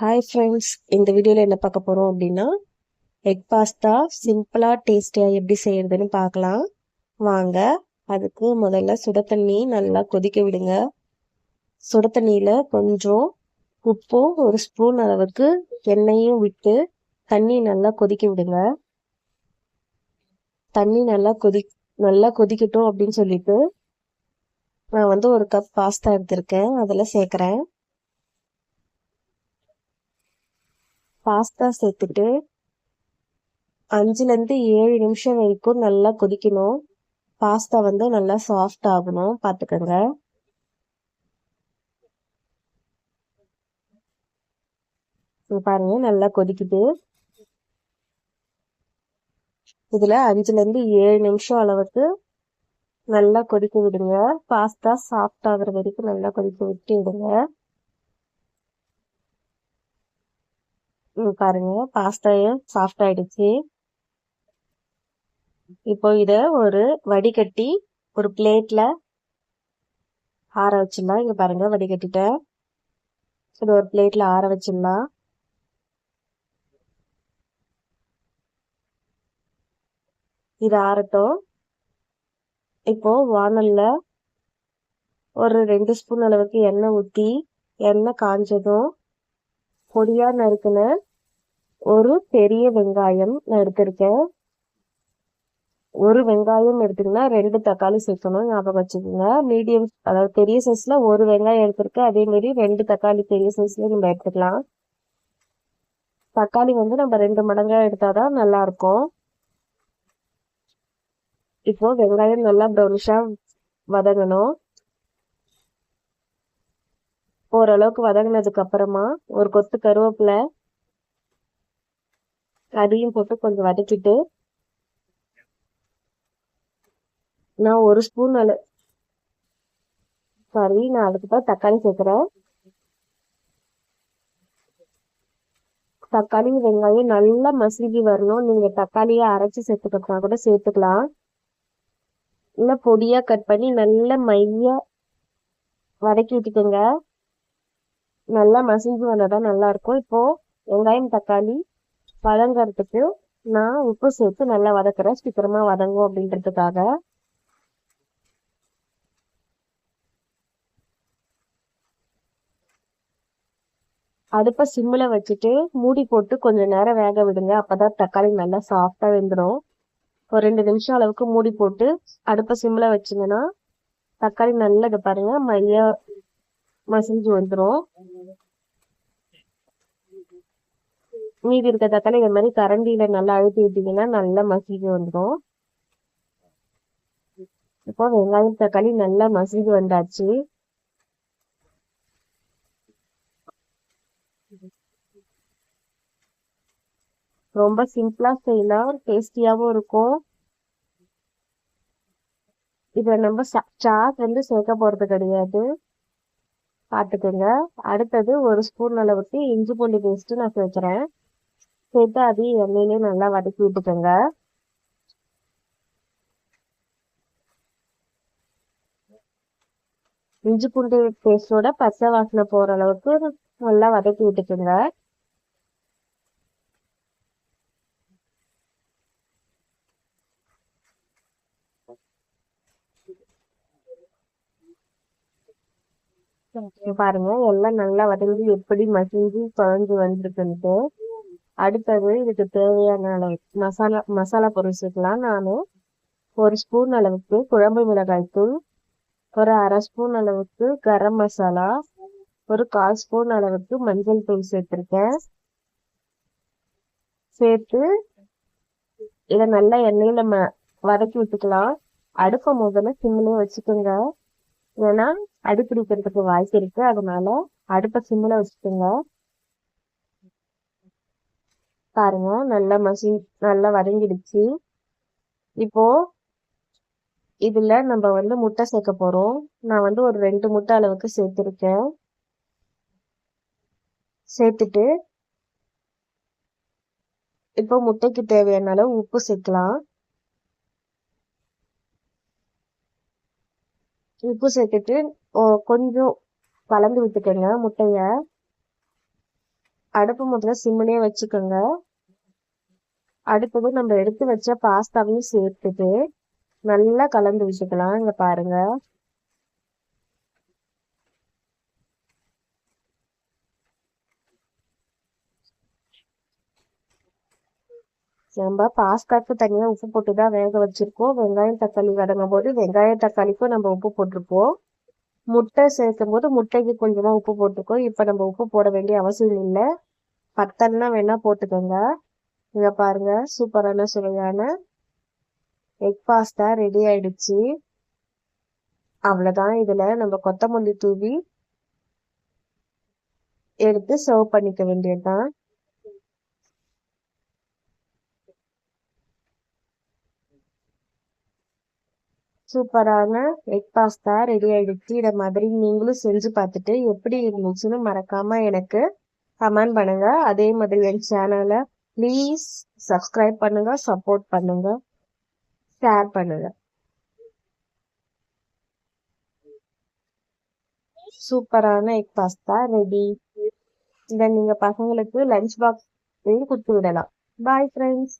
Hi friends இந்த வீடியோவில் என்ன பார்க்க போகிறோம் அப்படின்னா எக் பாஸ்தா சிம்பிளாக டேஸ்டியாக எப்படி செய்கிறதுன்னு பார்க்கலாம். வாங்க அதுக்கு முதல்ல சுட தண்ணி நல்லா கொதிக்க விடுங்க. சுட தண்ணியில் கொஞ்சம் உப்பும் ஒரு ஸ்பூன் அளவுக்கு எண்ணெயும் விட்டு தண்ணி நல்லா கொதிக்க விடுங்க. தண்ணி நல்லா கொதி நல்லா கொதிக்கட்டும் அப்படின்னு சொல்லிட்டு நான் வந்து ஒரு கப் பாஸ்தா எடுத்திருக்கேன். அதில் சேர்க்குறேன். பாஸ்தா சேர்த்துட்டு அஞ்சுலேருந்து ஏழு நிமிஷம் வரைக்கும் நல்லா கொதிக்கணும். பாஸ்தா வந்து நல்லா சாஃப்ட் ஆகணும் பார்த்துக்கோங்க. பாருங்க நல்லா கொதிக்குது. இதுல அஞ்சுல இருந்து ஏழு நிமிஷம் அளவுக்கு நல்லா கொதிக்க விடுங்க. பாஸ்தா சாஃப்ட் ஆகுற வரைக்கும் நல்லா கொதிக்க விட்டு விடுங்க பாருங்க பாஸ்தாயும் சாஃப்ட் ஆயிடுச்சு. இப்போ இத ஒரு வடிகட்டி ஒரு பிளேட்ல ஆற வச்சிடலாம். இங்க பாருங்க வடிகட்டிட்டேன் இது ஒரு பிளேட்ல ஆற வச்சிடலாம். இது ஆறட்டும். இப்போ வானல்ல ஒரு ரெண்டு ஸ்பூன் அளவுக்கு எண்ணெய் ஊற்றி எண்ணெய் காஞ்சதும் பொடியா நறுக்குன ஒரு பெரிய வெங்காயம் நான் எடுத்திருக்கேன். ஒரு வெங்காயம் எடுத்தீங்கன்னா ரெண்டு தக்காளி சேர்க்கணும் ஞாபகம் வச்சுக்கோங்க. மீடியம் அதாவது பெரிய சைஸ்ல ஒரு வெங்காயம் எடுத்திருக்கேன். அதே மாதிரி ரெண்டு தக்காளி பெரிய சைஸ்ல நம்ம எடுத்துக்கலாம். தக்காளி வந்து நம்ம ரெண்டு மடங்கா எடுத்தாதான் நல்லா இருக்கும். இப்போ வெங்காயம் நல்லா ப்ரௌனிஷா வதங்கணும். ஓரளவுக்கு வதங்கினதுக்கு அப்புறமா ஒரு கொத்து கருவேப்பிலை கறியும் போட்டு கொஞ்சம் வதக்கிட்டு நான் ஒரு ஸ்பூன் அள சாரி நான் அதுக்கு தான் தக்காளி சேர்க்குறேன். தக்காளி வெங்காயம் நல்லா மசிகி வரணும். நீங்கள் தக்காளியை அரைச்சி சேர்த்துக்கிட்டா கூட சேர்த்துக்கலாம். இல்லை பொடியாக கட் பண்ணி நல்லா மையாக வதக்கி விட்டுக்கோங்க. நல்லா மசிஞ்சு வந்தால் தான் நல்லாயிருக்கும் இப்போது வெங்காயம் தக்காளி வதங்கறதுக்கு நான் உப்பு சேர்த்து நல்லா வதக்குறேன். சீக்கிரமா வதங்கும் அப்படின்றதுக்காக. அடுப்பை சிம்மில் வச்சுட்டு மூடி போட்டு கொஞ்சம் நேரம் வேக விடுங்க. அப்பதான் தக்காளி நல்லா சாஃப்டா வெந்துடும் ஒரு ரெண்டு நிமிஷம் அளவுக்கு மூடி போட்டு அடுப்பை சிம்மில் வச்சிங்கன்னா தக்காளி நல்லா பாருங்க. மைய மசிஞ்சு வந்துடும் மீதி இருக்க தக்காளி இந்த மாதிரி கரண்டியில நல்லா அழுத்தி விட்டீங்கன்னா நல்லா மசிஞ்சு வந்துடும் இப்போ வெங்காயம் தக்காளி நல்லா மசிஞ்சு வந்தாச்சு. ரொம்ப சிம்பிளா செய்யலாம். டேஸ்டியாவும் இருக்கும். இதுல நம்ம சாஸ் வந்து சேர்க்க போறது கிடையாது. பார்த்துக்கோங்க அடுத்தது ஒரு ஸ்பூன் அளவுக்கு இஞ்சி பூண்டு பேஸ்ட் நான் சேர்க்குறேன். சேர்த்து அதையும் எண்ணெயிலே நல்லா வதக்கி விட்டுக்கோங்க. இஞ்சி பூண்டு பேஸ்டோட பச்சை வாசனை போற அளவுக்கு நல்லா வதக்கி விட்டுக்கோங்க. பாருங்க எல்லாம் நல்லா வதங்கி எப்படி மசிஞ்சு குழஞ்சு வந்துருக்குன்ட்டு. அடுத்தது இதுக்கு தேவையான அளவு மசாலா மசாலா பொருட்கள்லாம் நான் ஒரு ஸ்பூன் அளவுக்கு குழம்பு மிளகாய் தூள் ஒரு அரை ஸ்பூன் அளவுக்கு கரம் மசாலா ஒரு கால் ஸ்பூன் அளவுக்கு மஞ்சள் தூள் சேர்த்துருக்கேன். சேர்த்து இதை நல்லா எண்ணெயில் ம வதக்கி விட்டுக்கலாம். அடுப்பை முதல்ல சிம்மிலே வச்சுக்கோங்க. ஏன்னா அடிப்பிடிக்கிறதுக்கு வாய்ப்பு இருக்குது அதனால அடுப்பை சிம்மில் வச்சுக்கோங்க. பாருங்க நல்லா மசின் நல்லா வதங்கிடுச்சு. இப்போ இதில் நம்ம வந்து முட்டை சேர்க்க போகிறோம் நான் வந்து ஒரு ரெண்டு முட்டை அளவுக்கு சேர்த்துருக்கேன். சேர்த்துட்டு இப்போ முட்டைக்கு தேவையான அளவு உப்பு சேர்க்கலாம். உப்பு சேர்த்துட்டு கொஞ்சம் கலந்து விட்டுக்கோங்க முட்டைய. அடுப்பு முதல்ல சிம்மிலே வச்சுக்கோங்க. அடுத்தது நம்ம எடுத்து வச்ச பாஸ்தாவையும் சேர்த்துட்டு நல்லா கலந்து வச்சுக்கலாம். இங்க பாருங்க. நம்ம பாஸ்தாக்கு தனியாக உப்பு போட்டு தான் வேக வச்சிருக்கோம். வெங்காயம் தக்காளி வதங்கும் போது வெங்காயம் தக்காளிக்கும் நம்ம உப்பு போட்டிருப்போம். முட்டை சேர்க்கும் போது முட்டைக்கு கொஞ்சமாக உப்பு போட்டுக்கோ இப்போ நம்ம உப்பு போட வேண்டிய அவசியம் இல்லை. பத்தன்னா வேணால் போட்டுக்கோங்க. இங்க பாருங்க. சூப்பரான சுவையான எக் பாஸ்தா ரெடி ஆயிடுச்சு. அவ்வளவுதான். இதுல நம்ம கொத்தமல்லி தூவி எடுத்து சர்வ் பண்ணிக்க வேண்டியதுதான். சூப்பரான எக் பாஸ்தா ரெடி ஆயிடுச்சு. இதை மாதிரி நீங்களும் செஞ்சு பார்த்துட்டு எப்படி இருந்துச்சுன்னு மறக்காம எனக்கு கமெண்ட் பண்ணுங்க. அதே மாதிரி என் சேனலை ப்ளீஸ் சப்ஸ்கிரைப் பண்ணுங்க சப்போர்ட் பண்ணுங்க ஷேர் பண்ணுங்க. சூப்பரான எக் பாஸ்தா ரெடி இதை நீங்க பசங்களுக்கு லஞ்ச் பாக்ஸ் கொடுத்து விடலாம். Bye friends